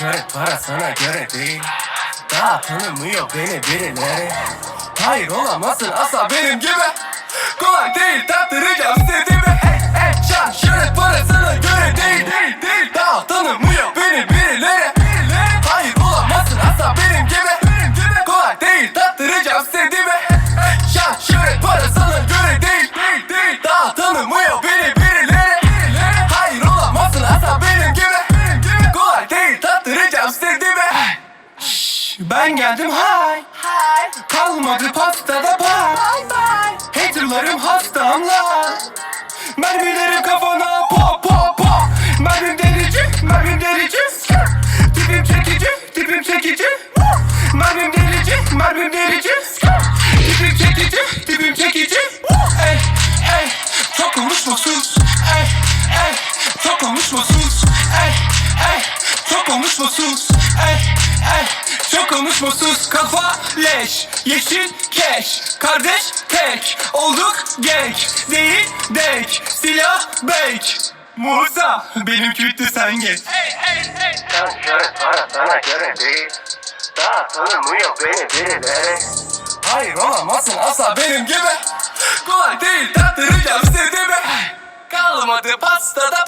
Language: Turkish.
şöhret para sana göre değil. Daha tanımıyor beni birileri. Hayır olamazsın asla benim gibi. Kolay değil tattıracağım istediğimi Ben geldim hay Kalmadı pastada pay Haterlarım hastamla Mermilerim kafana pop pop pop. Mermim delici, mermim delici. Tipim çekici, tipim çekici. Mermim delici, mermim delici. Tipim çekici, tipim çekici. Ey, ey, çok konuşma sus Ey, ey, çok konuşma sus Ey, ey, çok konuşma sus Ey, çok konuşma sus Kafa leş, yeşil keş. Kardeş tek, olduk genç. Değil dek, silah bek Musa, benim küttü sen geç. Sen şöhret para sana göre değil. Daha tanımıyor beni birileri. Hayır olamazsın asla benim gibi. Kolay değil tattıracağım istediğimi Kalmadı pastada